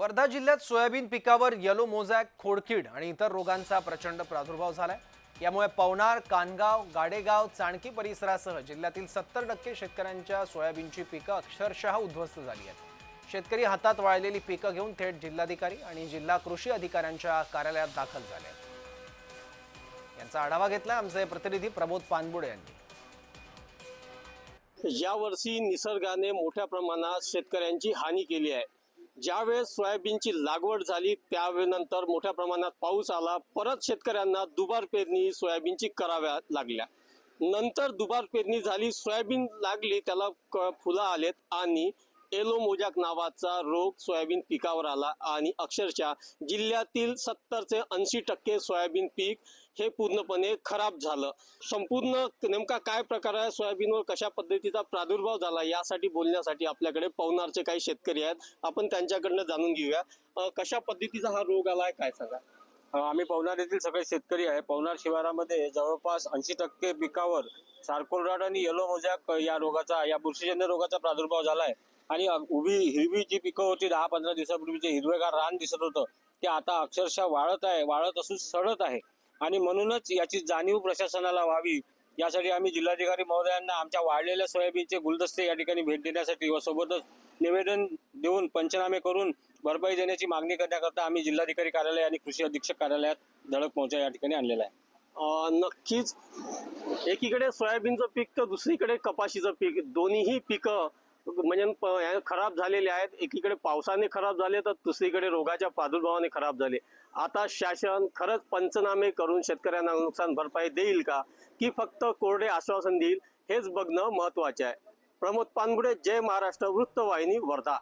वर्धा जिल्ह्यात सोयाबीन पिकावर yellow mosaic खोडकीड आणि इतर रोगांचा प्रचंड प्रादुर्भाव झालाय. यामुळे पवनार कानगाव गाडेगाव चाणकी परिसरासह जिल्ह्यातील सत्तर टक्के शेतकऱ्यांच्या सोयाबीनची पिकं अक्षरशः उद्ध्वस्त झाली आहेत. शेतकरी हातात वाळलेली पिकं घेऊन थेट जिल्हाधिकारी आणि जिल्हा कृषी अधिकाऱ्यांच्या कार्यालयात दाखल झाले आहेत. यांचा आढावा घेतला आमचे प्रतिनिधी प्रबोध पानबुडे यांनी. यावर्षी निसर्गाने मोठ्या प्रमाणात शेतकऱ्यांची हानी केली आहे. ज्यावेळेस सोयाबीनची लागवड झाली त्यावेळेनंतर मोठ्या प्रमाणात पाऊस आला. परत शेतकऱ्यांना दुबार पेरणी सोयाबीनची कराव्या लागल्या. नंतर दुबार पेरणी झाली सोयाबीन लागली त्याला क- फुलं आलेत आणि एलो मोजाक नावाचा रोग सोयाबीन पिकावर आला आणि अक्षरशः जिल्ह्यातील सत्तर ते ऐंशी टक्के सोयाबीन पीक हे पूर्णपणे खराब झालं. संपूर्ण नेमका काय प्रकार आहे? सोयाबीनवर कशा पद्धतीचा प्रादुर्भाव झाला? यासाठी बोलण्यासाठी आपल्याकडे पवनारचे काही शेतकरी आहेत. आपण त्यांच्याकडनं जाणून घेऊया. कशा पद्धतीचा हा रोग आलाय? काय सांगा? आम्ही पवनार येथील सगळे शेतकरी आहे. पवनार शिवारामध्ये जवळपास ऐंशी टक्के पिकावर सारकोल रॉड आणि येलो मोजॅक या रोगाचा या बुरशीजन्य रोगाचा प्रादुर्भाव झाला आहे आणि उभी हिरवी जी पिकं होती दहा पंधरा दिवसापूर्वीचे हिरवेगार रान दिसत होतं ते आता अक्षरशः वाळत आहे वाळत असून सडत आहे. आणि म्हणूनच याची जाणीव प्रशासनाला व्हावी यासाठी आम्ही जिल्हाधिकारी महोदयांना आमच्या वाढलेल्या सोयाबीनचे गुलदस्ते या ठिकाणी भेट देण्यासाठी व सोबतच निवेदन देऊन पंचनामे करून भरपाई देण्याची मागणी करण्याकरता आम्ही जिल्हाधिकारी कार्यालय आणि कृषी अधीक्षक कार्यालयात धडक मोर्चा या ठिकाणी आणलेला आहे. नक्कीच. एकीकडे सोयाबीनचं पीक तर दुसरीकडे कपाशीचं पीक. दोन्हीही पिकं म्हणजे प- खराब झालेले आहेत. एकीकडे पावसाने खराब झाले तर दुसरीकडे रोगाच्या प्रादुर्भावाने खराब झाले. आता शासन खरंच पंचनामे करून शेतकऱ्यांना नुकसान भरपाई देईल का? की फक्त कोरडे आश्वासन देईल? हेच बघणं महत्त्वाचे आहे. प्रमोद पानगुडे जय महाराष्ट्र वृत्तवाहिनी वर्धा.